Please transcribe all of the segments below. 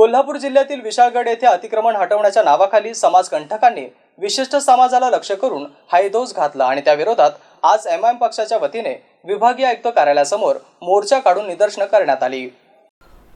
कोल्हापूर जिल्ह्यातील विशाळगड येथे अतिक्रमण हटवण्याच्या नावाखाली समाजकंठकांनी विशिष्ट समाजाला लक्ष करून हायदोस घातला आणि त्याविरोधात आज एम आय एम पक्षाच्या वतीने विभागीय आयुक्त कार्यालयासमोर मोर्चा काढून निदर्शनं करण्यात आली.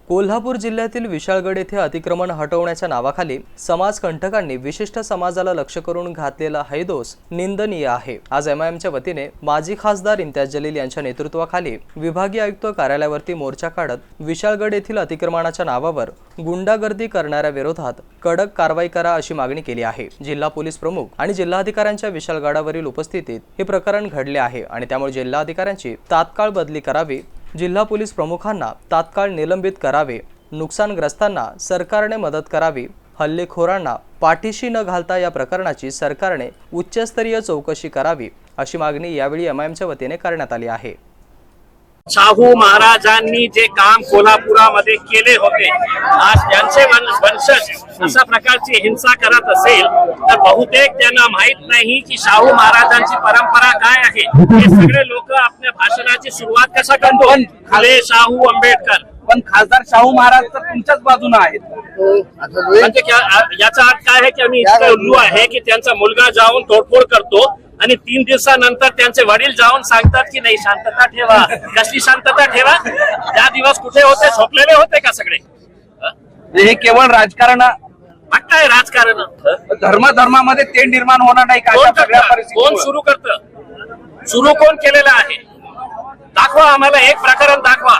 कोल्हापूर जिल्ह्यातील विशाळगड येथे अतिक्रमण हटवण्याच्या नावाखाली समाजकंठकांनी विशिष्ट समाजाला लक्ष करून घातलेला हैदोस निंदनीय आहे. आज एम आय एमच्या वतीने माजी खासदार इम्तियाज जलील यांच्या नेतृत्वाखाली विभागीय आयुक्त कार्यालयावरती मोर्चा काढत विशाळगड येथील अतिक्रमणाच्या नावावर गुंडागर्दी करणाऱ्या विरोधात कडक कारवाई करा अशी मागणी केली आहे. जिल्हा पोलीस प्रमुख आणि जिल्हाधिकाऱ्यांच्या विशाळगडावरील उपस्थितीत हे प्रकरण घडले आहे आणि त्यामुळे जिल्हाधिकाऱ्यांची तात्काळ बदली करावी जिल्हा पोलीस प्रमुखांना तात्काळ निलंबित करावे. नुकसानग्रस्तांना सरकारने मदत करावी. हल्लेखोरांना पाठीशी न घालता या प्रकरणाची सरकारने उच्चस्तरीय चौकशी करावी अशी मागणी यावेळी एमआयएमच्या वतीने करण्यात आली आहे. शाहू महाराजांनी जे काम कोल्हापुरामध्ये केले होते आज त्यांचे वंशज अशा प्रकारची हिंसा करत असेल तर बहुतेक त्यांना माहीत नाही की शाहू महाराजांची परंपरा आहे हे सगळे लोक आपल्या भाषणाची सुरुवात कशा करतो? फुले शाहू आंबेडकर. पण खासदार शाहू महाराज तर तुमच्याच बाजूने आहेत. म्हणजे क्या- याचा अर्थ काय आहे की आम्ही इतकं उल्लू आहे की त्यांचा मुलगा जाऊन तोडफोड करतो आणि तीन दिवसानंतर त्यांचे वडील जाऊन सांगतात की नाही शांतता ठेवा. कसली शांतता ठेवा? त्या दिवस कुठे होते? झोपलेले होते का सगळे? हं? हे केवळ राजकारण काय राजकारण? धर्म धर्मामध्ये ते निर्माण होणार नाही का? कोण अशा सगळ्या करतं? कोण परिस्थितीमुळे? सुरू करत? सुरू कोण केलेलं आहे. दाखवा आम्हाला एक प्रकरण दाखवा.